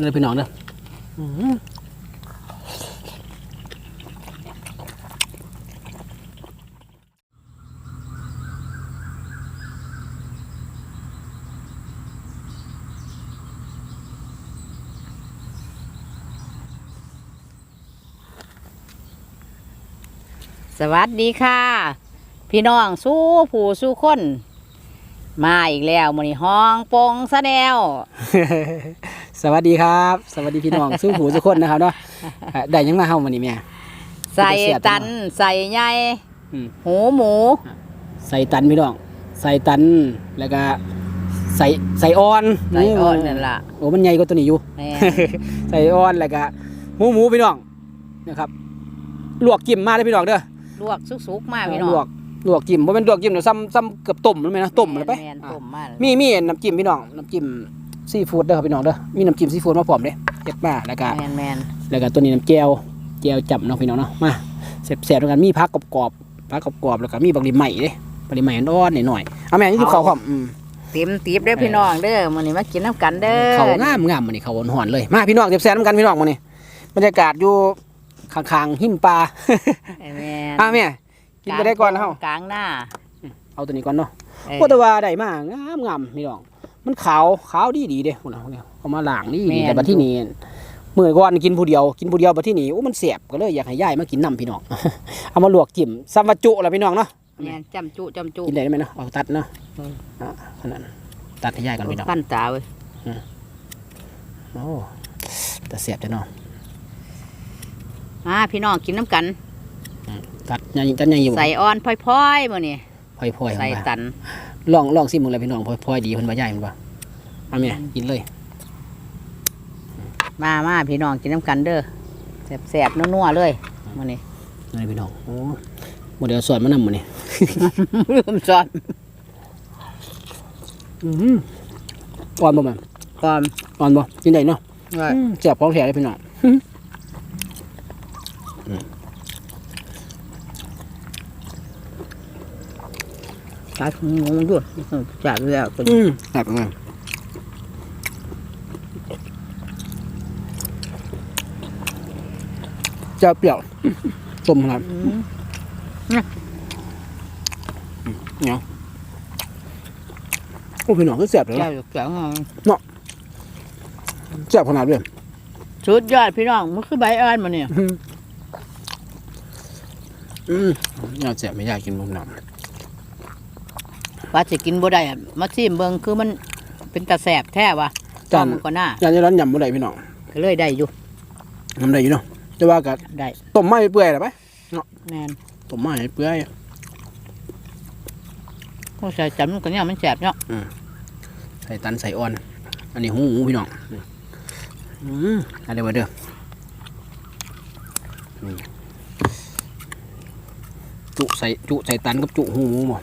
เลยพี่น้องเด้ออืมสวัสดีค่ะ พี่น้องสู้ผู้สู้คน มาอีกแล้วมื้อนี้ห้องโปงซะแนว สวัสดีครับ สวัสดีพี่น้องสู้หูทุกคนนะครับเนาะอะได้หยังมาเฮาวันนี้แม่ ใส่ตันใส่ใหญ่อืม หูหมู ใส่ตันพี่น้องใส่ตันแล้วก็ใส่ใส่อ่อนใส่อ่อนนั่นล่ะโอ้มันใหญ่กว่าตัวนี้อยู่ แม่ ใส่อ่อนแล้วก็หมูหมูพี่น้องนะครับลวกจิ้มมาเลยพี่น้องเด้อลวกสุกๆมาพี่น้องลวกลวกจิ้มบ่แม่นลวกจิ้มเดี๋ยวซ้ำซ้ำเกือบต้มแล้วแม่นนะต้มแล้วไปแม่นอะต้มมามีมีน้ำจิ้มพี่น้องน้ำจิ้ม ซีฟู้ดเด้อครับพี่น้องเด้อมีน้ำจิ้มซีฟู้ดมาพร้อมเด้เฮ็ดมาแล้วก็แม่นแม่นแล้วก็ตัวนี้น้ำแจ่วแจ่วจับเนาะพี่น้องเนาะมาแซ่บๆด้วยกันมีผักกรอบๆผักกรอบๆแล้วก็มีบักดิใหม่เด้บักดิใหม่อ่อนๆหน่อยๆเอาแม่นี่คือข้าวหอมอืมเต็มตีบเด้อพี่น้องเด้อมื้อนี้มากินน้ำกันเด้อข้าวงามงามๆมื้อนี้ข้าวหอนๆเลยมาพี่น้องแซ่บๆนำกันพี่น้องมื้อนี้บรรยากาศอยู่ข้างๆหิมปลาแม่นอะแม่กินไปได้ก่อนนะเฮากลางหน้าเอาตัวนี้ก่อนเนาะเออโคตรว่าได้มากงามงามพี่น้อง มันขาวขาวดีดีๆเด้พุ่นน่ะเนี่ยเอามาล้างนี่ดีแต่บัดที่นี่มื้อก่อนกินผู้เดียวกินผู้เดียวบัดที่นี่โอ้มันแซ่บก็เลยอยากให้ยายมากินนํพี่น้องเอามาลวกจิ้มซัมวาจุล่ะพี่น้องเนาะแม่นจำจุจำจุกินได้ไหมเนาะเอาตัดเนาะอืมอะขนาดนั้นตัดให้ยายก่อนพี่น้องปั้นตาเว้ยโอ้แต่แซ่บจ้ะเนาะมาพี่น้องกินน้ำกันตัดยังตัดยังอยู่ใส่อ่อนพลอยๆมื้อนี้พลอย พลอยใส่ตันลองลองสิมึงเลยพี่น้องพลอยพลอยดีเพิ่นว่าใหญ่มันว่าเอาแม่กินเลย มามาพี่น้องกินน้ำกันเด้อแสบๆนัวๆเลยมื้อนี้นี่พี่น้องโอ้โมเดลสวนมานำมื้อนี้ลืมสอนอืออ่อนบ่แม่ก่อนอ่อนบ่กินได้เนาะว่าอืมแซ่บของแท้เลยพี่น้อง ตาถุงงงด้วยจัดแล้วตัวอืนี้มแซ่บมากเจ้าเปรี้ยวต้มขนาดเนาะโอ้พี่น้องคือแซ่บเลยแก้เนาะแก้วงงแซ่บขนาดเลยสุดยอดพี่น้องมันคือใบอ่อนมาเนี่ยอืมอยากแซ่บไม่อยากกินมุมหน้ำ ว่าจะกินบ่ได้อะมาซิมเบิ่งคือมันเป็นตาแสบแท้ว่ะจานมันก็น่าจานนี้ร้อนยำบ่ได้พี่น้องก็เลยได้อยู่ทำได้อยู่เนาะแต่ว่าก็ได้ต้มไม้เปื่อยหรอไปแม่นต้มไม้เปื่อยพวกใส่จำมันก็เนี่ยมันแสบเนาะใส่ตันใส่อ่อน อันนี้หูหมูพี่น้องอืมอะไรวะเด้อนี่จุใส่จุใส่ตันกับจุหูหมูบ่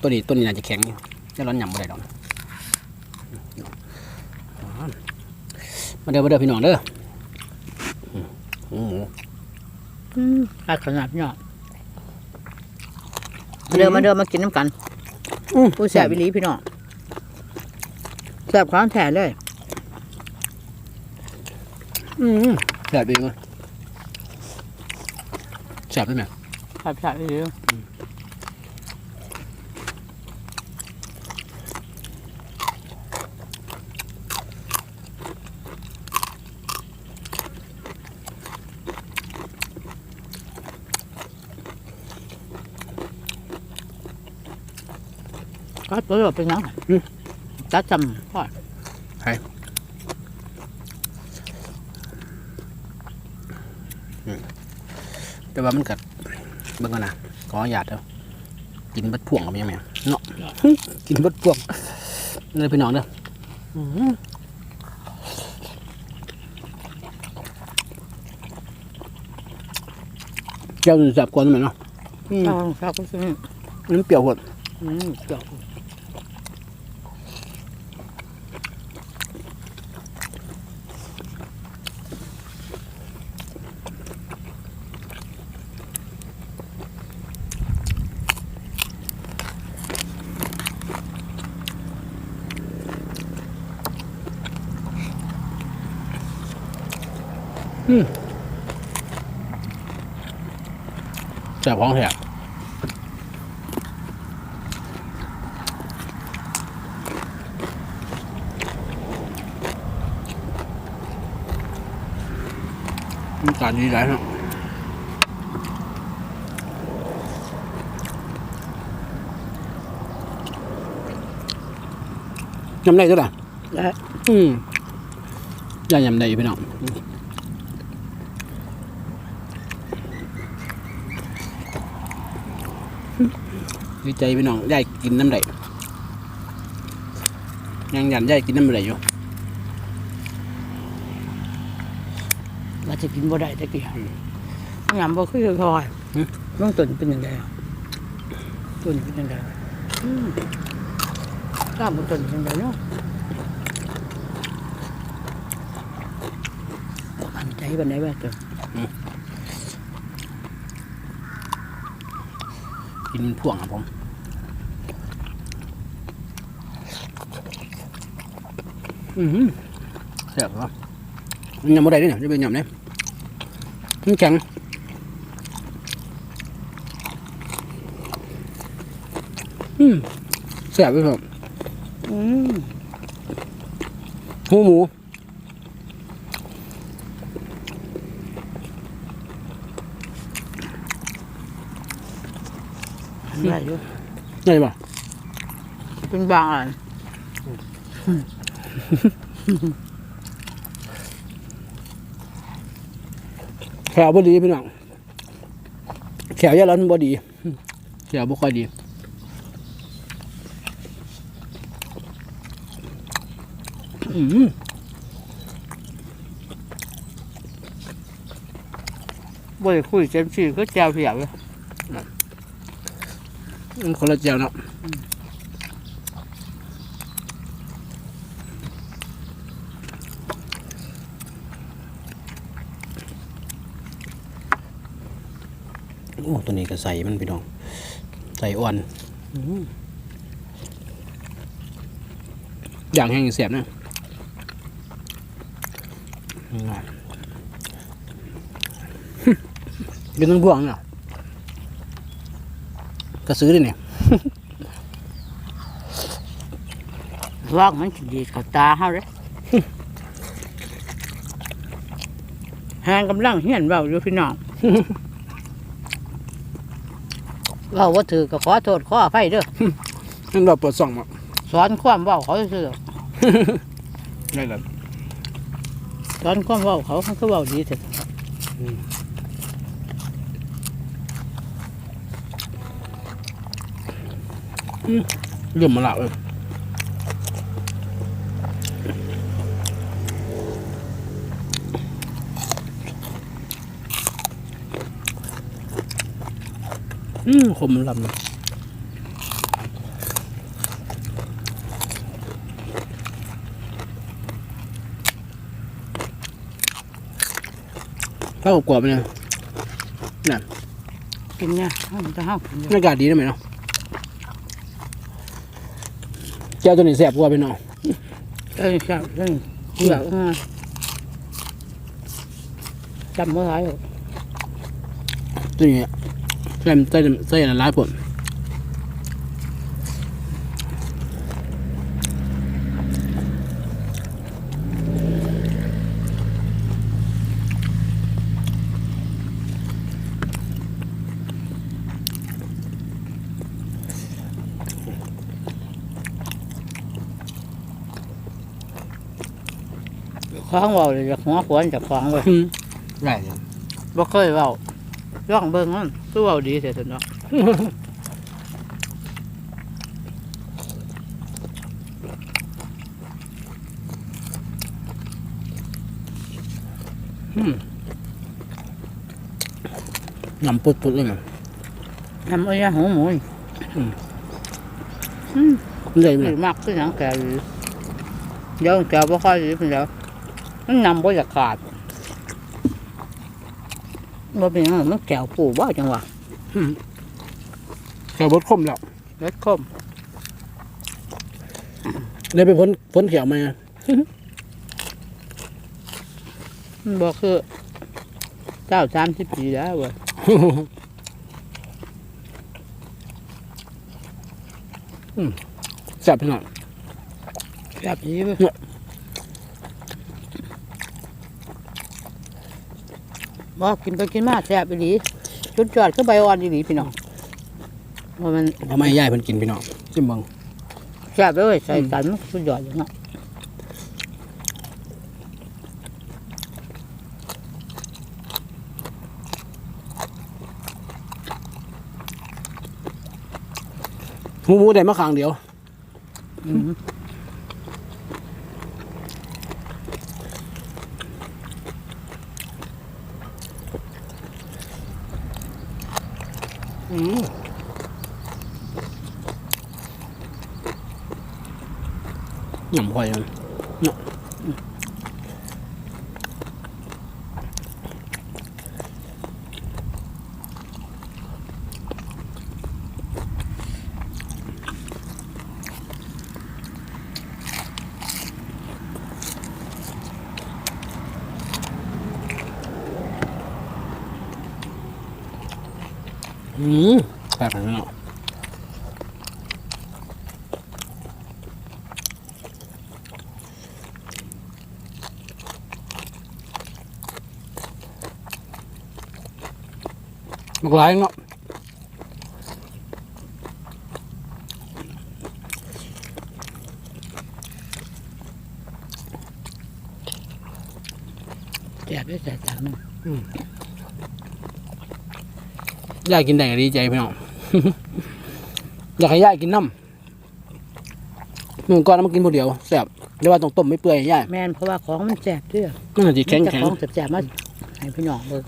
ตัวนี้ตัวนี้น่าจะแข็งอยู่จะร้อนยำบ่ได้ดอกนะมาเด้อมาเด้อพี่น้องเด้ออืมหูหมูอืมขาดขนาดเนาะมาเดินมาเดินมากินน้ำกันอืมผู้แสบวิลีพี่น้องแสบความแท้เลย อืมแซ่บดีมั้ยแซ่บได้ไหมแสบแสบวิ ก็ตัวเราเป็นยังจัดจำพ่อแต่ว่ามันกัดเบิ่งกันนะขอหยาดเด้อกินเบัดพ่วงกับยังไงเนาะกินเบัดพ่วงเลยพี่น้องเด้ออื้อหือแก้วนี่แซ่บกว่านั่นไหมเนาะอืมชอบชอบก็ซื้อมันเปรี้ยวหดอืมเจ้าอ แซ่บของแท้มันการดีไรเนาะยำได้ก็ได้และอืมย่ายำได้อยู่พี่น้อง ดีใจพี่น้องย่ายกินน้ำได้ยังยันย่ายกินน้ำได้อยู่ว่าจะกินบ่ได้ตะกี้ยำบ่คือคอยน้องตุนเป็นยังไงตุนเป็นยังไงอืมกล้ามบ่ตุนเป็นยังไงเนาะบ่มั่นใจปานใดว่าตุนกินเป็นพ่วงครับผม อือหือแซ่บครับมันยำบ่ได้ด้วยเนี่ยจะเป็นยำเนี่ยมันแข็งอืมแซ่บพี่ครับอืมหูหมูได้อยู่ได้ป่ะเป็นบางอัน แขวบดีพี่น้องแขวยาร้อนบดีแขวบ่ค่อยดีอืมบ่ได้คุยเต็มที่ก็แจวเสียบเลยมันคนละแจวเนาะ อ้ตัวนี้ก็ใส่มันพี่น้อง ใส่อ่อนอย่างแห้งเสียบนะอืมเป็นต้องบวงเนาะก็ซื้อดิเนี่ยว่างมันดีกับตาเฮาเด้แหงกำลังเฮียนเว้าอยู่พี่น้อง เว้าว่าถือก็ขอโทษขออภัยเด้อนั่นเราเปิดส่องมาสอนความเว้าเขาซื่อได้แล้วสอนความเว้าเขาเขาก็เว้าดีเถอะเรื่องมาละเออ อืมขมลำเลยเข้าวกรอบๆเนี่ยกินเนี่ยเฮามันจะเฮากินเด้ออากาศดีนะไหมเนาะเจ้าตัวนี้แสบกว่าไปเนาะเอ้ยครับเอ้ยเดี๋ยวอ่าจำบ่ได้หรอกตัวนี้ใส่ใส่ใส่อะไรร้ายผลคว้างเว้าเลยจากหัวขวนจากขวางเลยได้บ่เคยเว้า ลองเบิ่งมันคือเว้าดีเสียซั่นเนาะน้ำปุดปุดเลยนะทำเอาอย่างหูหมูนี่ได้ไหมนี่มากคือหนังแกอยู่เดี๋ยวแกบ่ค่อยดีเป็นแล้วมันนำบ่อยากขาด บ่เป็นหยังมันแก้วปูบ่จังหวะแค่บดคมแล้วเล็ดคมได้ไปพ้นพ้นเขียวมามันบ่คือเจ้าสามสิบปีแล้วเว้ยแซ่บพี่น้องแบบนี้เว้ย เนี่ย บอกกินไปกินมาแซ่บอีหลีจุดจอดก็ใบอ่อนอีหลีพี่น้องว่ามันทำไมยายเพิ่นกินพี่น้องจิ้มเบิ่งแซ่บเลยใส่กันมันสุดยอดเลยเนาะหมูหมูได้มาข้างเดียว หยำควายมันเนาะอืมแปลกไปเนาะ หลายเนาะแซ่บเลยใส่กันมันยายกินได้ก็ดีใจพี่น้อง อยากให้ยายกินน้ำเมื่อก่อนเอามากินผู้เดียวแซ่บเรียกว่าต้องต้มไม่เปื่อยยายแม่นเพราะว่าของมันแซ่บเด้วยมันอาจจะแข็งจะแข็งของแซ่บๆมาให้พี่น้องเบิ่ง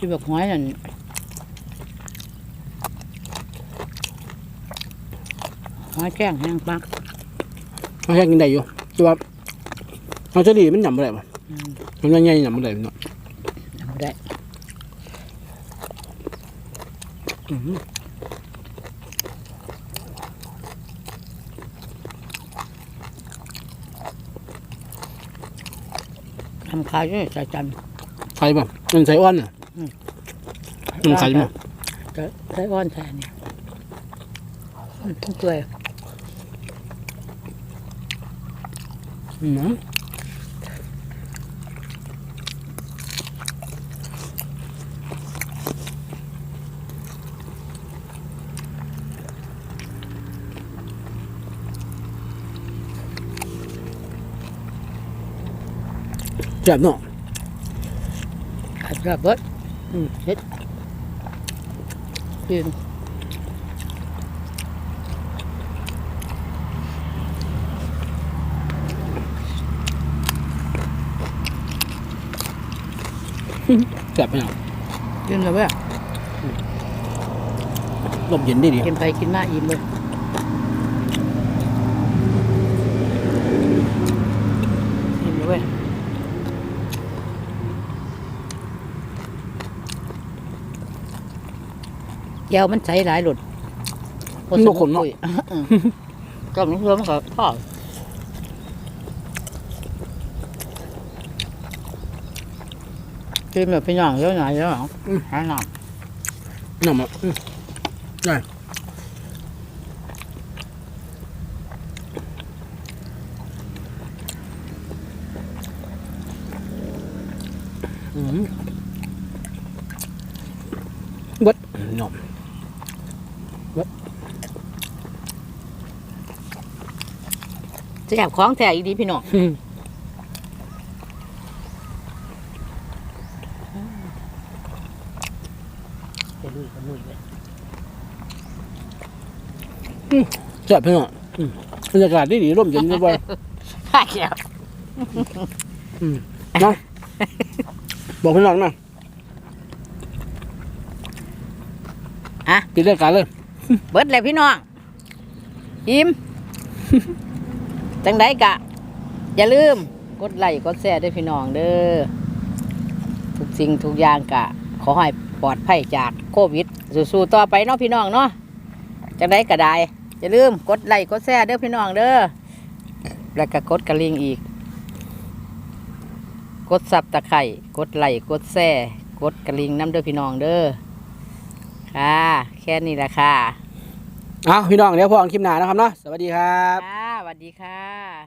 พี่บอกหอยนั่นหอยแกงแห้งปักเขาแค่กินได้อยู่แต่ว่าเขาจะดีมันหยำอะไรป่ะอืมมันยังไงหยำอะไรพี่น้องทำได้อื้อหือทำขายด้วยใส่จันทร์ไข่ป่ะมันใส่อ้อนน่ะ อืมมันไข่มั้ยจะใส่อ้อนใส่เนี่ยมันต้องเปื่อยอืมแซ่บเนาะขัดกระเบิดอืมเฮ็ด ยืนแซ่บไปหน่อยยืนเลยเว้ยลมเย็นดีดีกินไปกินมาอิ่มเลยอิ่มเลยเว้ย แก้วมันใสหลายหลุดมันบ่ขมเนาะ ก็มันเพิ่มกับพ่อกินแบบพี่น้องเยอะหน่อยเยอะหน่อยหาหน่อย หน่อมาอืมได้อืมเบดหน่อม แซ่บของแท้อีดีพี่น้องอืมไปลุยกันลุยเลยแซ่บพี่น้องอืมบรรยากาศดีดีร่มเย็นสบายข้าแก้วเนาะบอกพี่น้องนะอะกินรายการเลย เบิดเลยพี่น้องอิ่ม จังไดกะ อย่าลืมกดไลค์กดแชร์ด้วยพี่น้องเด้อทุกสิ่งทุกอย่างกะ ขอให้ปลอดภัยจากโควิด สู้ๆต่อไปเนาะพี่น้องเนาะจังไดก็ได้อย่าลืมกดไลค์กดแชร์เด้อพี่น้องเด้อแล้วก็กดกระลิงอีก กดซับตะไคร่กดไลค์กดแซ่กดกระลิงน้ำเด้อพี่น้องเด้อค่ะ แค่นี้แหละค่ะ เอาพี่น้องเดี๋ยวพอกันคลิปหน้านะครับเนาะสวัสดีครับ ค่ะส วัสดีค่ะ